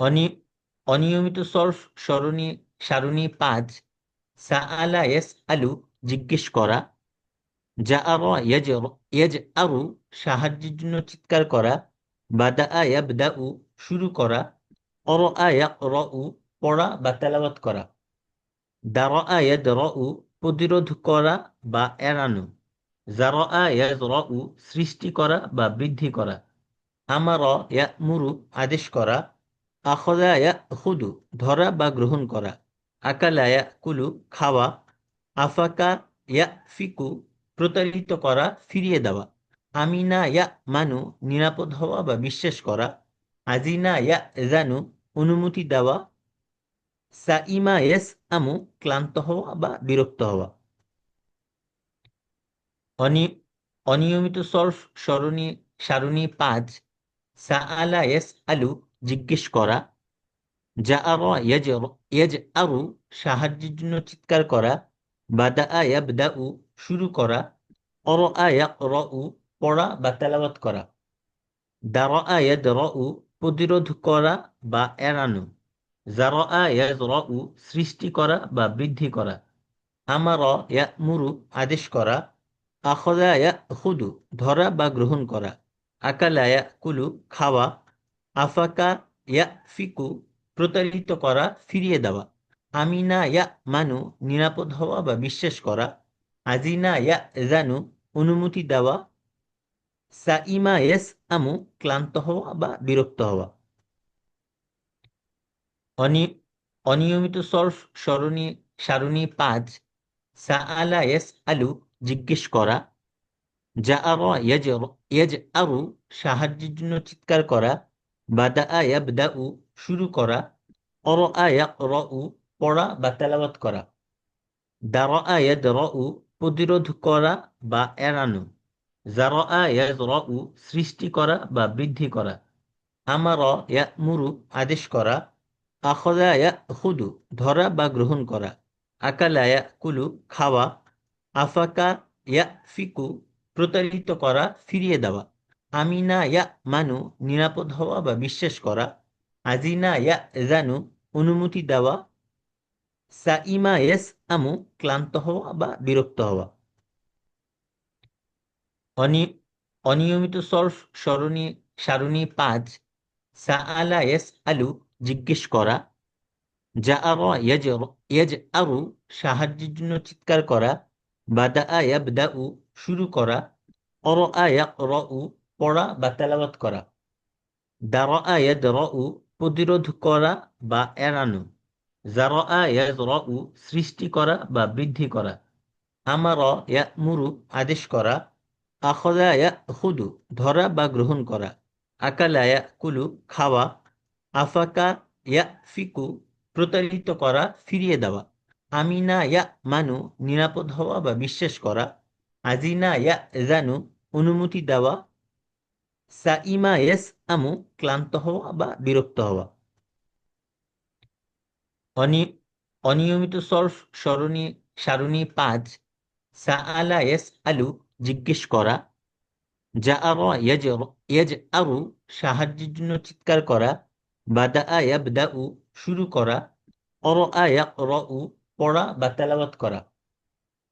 অনি, অনিয়মিত সরফ সরণি সারণী পাঁচ। সাআলা এস আলু জিজ্ঞেস করা। যা আর ইয়াজ আরু সাহায্যের জন্য চিৎকার করা। বাদা ইয়াবদা উ শুরু করা। অর আয়াক র উ পড়া বা তেলাওয়াত করা। দার আয়াদ র উ প্রতিরোধ করা বা এড়ানো। জার আয়াজ র উ সৃষ্টি করা বা বৃদ্ধি করা। আমার ইয়া মুরু আদেশ করা। আখদা ইয়া হুদু, ধরা বা গ্রহণ করা। আকালা ইয়া কুলু, খাওয়া। আফাকা ইয়া ফিকু, প্রতারিত করা, ফিরিয়ে দেওয়া। আমিনা ইয়া মানু, নিরাপদ হওয়া বা বিশ্বাস করা। আজিনা ইয়া জানু, অনুমতি দেওয়া। সাইমা এস আমু, ক্লান্ত হওয়া বা বিরক্ত হওয়া। অনিয়মিত সরফ সরণী সারণী পাঁচ। সাআলা এস আলু জিজ্ঞেস করা যা আর ইয়াজ আরু সাহায্যের জন্য চিৎকার করা বাদা ইয়াবদা উ শুরু করা অর আয়াক র উ পড়া বা তেলাওয়াত করা দার আয়াদ র উ প্রতিরোধ করা বা এড়ানো জার আয়াজ র উ সৃষ্টি করা বা বৃদ্ধি করা, আমার ইয়া মুরু আদেশ করা, আখদা ইয়া হুদু ধরা বা গ্রহণ করা, আকালা ইয়া কুলু খাওয়া আফাকা ইয়া ফিকু প্রতারিত করা ফিরিয়ে দেওয়া। আমিনা ইয়া মানু নিরাপদ হওয়া বা বিশ্বাস করা। আজিনা ইয়া জানু অনুমতি দেওয়া। সাইমা এস আমু ক্লান্ত হওয়া বা বিরক্ত হওয়া। অনিয়মিত সরফ সরণী সারণী পাঁচ। সাআলা এস আলু জিজ্ঞেস করা। যা আরু সাহায্যের জন্য চিৎকার করা। বাদা ইয়াবদা উ শুরু করা। অর আয়াক র উ পড়া বা তেলাওয়াত করা। দার আয়াদ র উ প্রতিরোধ করা বা এড়ানো। জার আয়াজ র উ সৃষ্টি করা বা বৃদ্ধি করা। আমার ইয়া মুরু আদেশ করা। আখদা হুদু ধরা বা গ্রহণ করা। আকালা কুলু খাওয়া। আফাকা ফিকু প্রতারিত করা, ফিরিয়ে দেওয়া। আমিনা ইয়া মানু নিরাপদ হওয়া বা বিশ্বাস করা, আজিনা ইয়া জানু অনুমতি দেওয়া, সাইমা এস আমু ক্লান্ত হওয়া বা বিরক্ত হওয়া। অনিয়মিত সরফ সরণী সারণী পাঁচ, সাআলা এস আলু জিজ্ঞেস করা যা আর সাহায্যের জন্য চিৎকার করা বাদা ইয়াবদা উ শুরু করা অর আয়াক র উ পড়া বা তেলাওয়াত করা। দার আয়াদ র উ প্রতিরোধ করা বা এড়ানো। জার আয়াজ র উ সৃষ্টি করা বা বৃদ্ধি করা। আমার ইয়া মুরু আদেশ করা। আখদা ইয়া হুদু ধরা বা গ্রহণ করা। আকালা ইয়া কুলু খাওয়া। আফাকা ইয়া ফিকু প্রতারিত করা, ফিরিয়ে দেওয়া। আমিনা ইয়া মানু নিরাপদ হওয়া বা বিশ্বাস করা। আজিনা ইয়া জানু অনুমতি দেওয়া। সাইমা এস আমু ক্লান্ত হওয়া বা বিরক্ত হওয়া অনিয়মিত সরফ সরণী সারণী পাঁচ সাআলা এস আলু জিজ্ঞেস করা যা আর ইয়াজ আরু সাহায্যের জন্য চিৎকার করা বাদা ইয়াবদা উ শুরু করা অর আয়াক র উ পড়া বা তেলাওয়াত করা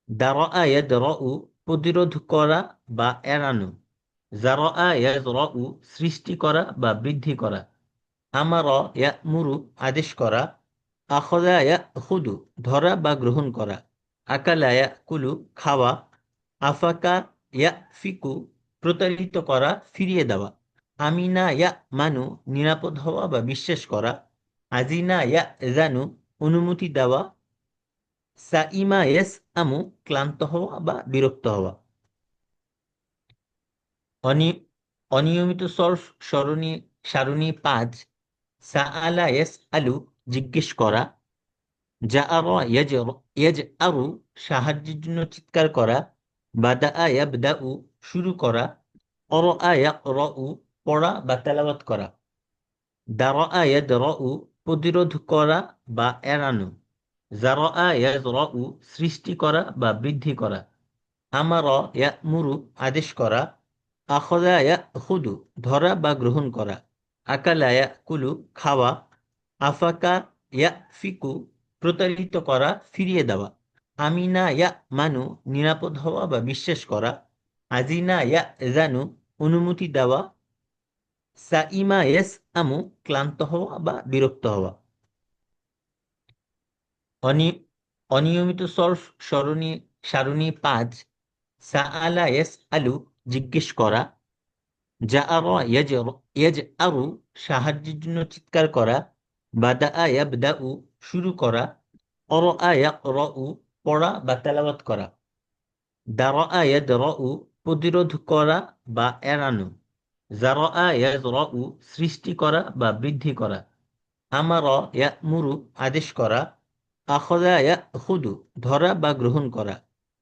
দার আয়াদ র উ প্রতিরোধ করা বা এড়ানো জার আয়াজ র উ সৃষ্টি করা বা বৃদ্ধি করা। আমার ইয়া মুরু আদেশ করা। আখদা ইয়া হুদু ধরা বা গ্রহণ করা। আকালা ইয়া কুলু খাওয়া। আফাকা ইয়া ফিকু প্রতারিত করা, ফিরিয়ে দেওয়া। আমিনা ইয়া মানু নিরাপদ হওয়া বা বিশ্বাস করা। আজিনা ইয়া জানু অনুমতি দেওয়া। সাইমা এস আমু ক্লান্ত হওয়া বা বিরক্ত হওয়া। অনিয়মিত সরফ সরণী সারণী পাঁচ, সাআলা এস আলু জিজ্ঞেস করা যা আর সাহায্যের জন্য চিৎকার করা বাদা ইয়াবদা উ শুরু করা অর আয়াক র উ পড়া বা তেলাওয়াত করা দার আয়াদ র উ প্রতিরোধ করা বা এড়ানো জার আয়াজ র উ সৃষ্টি করা বা বৃদ্ধি করা, আমার ইয়া মুরু আদেশ করা আখদা ইয়া হুদু, ধরা বা গ্রহণ করা। আকালা ইয়া কুলু, খাওয়া। আফাকা ইয়া ফিকু, প্রতারিত করা, ফিরিয়ে দেওয়া। আমিনা ইয়া মানু, নিরাপদ হওয়া বা বিশ্বাস করা। আজিনা ইয়া জানু, অনুমতি দেওয়া। সাইমা এস আমু, ক্লান্ত হওয়া বা বিরক্ত হওয়া। অনি- অনিয়মিত সরফ সরণি সারণী পাঁচ। সাআলা এস আলু জিজ্ঞেস করা যা ইয়াজ আরু সাহায্যের জন্য চিৎকার করা বাদা ইয়াবদাউ শুরু করা অর ইয়াকরাউ পড়া বা তেলাওয়াত করা দারা ইয়াদরাউ প্রতিরোধ করা বা এড়ানো জারা ইয়াজরাউ সৃষ্টি করা বা বৃদ্ধি করা, আমার ইয়ামুরু আদেশ করা, আখদা ইয়াখুদু ধরা বা গ্রহণ করা,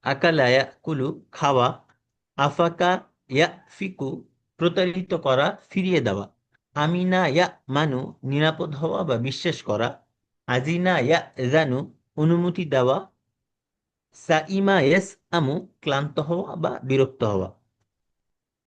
আকালা ইয়াকুলু খাওয়া আফাকা ইয়া ফিকু, প্রতারিত করা, ফিরিয়ে দেওয়া। আমিনা ইয়া মানু, নিরাপদ হওয়া বা বিশ্বাস করা। আজিনা ইয়া জানু, অনুমতি দেওয়া। সাইমা এস আমু ক্লান্ত হওয়া বা বিরক্ত হওয়া।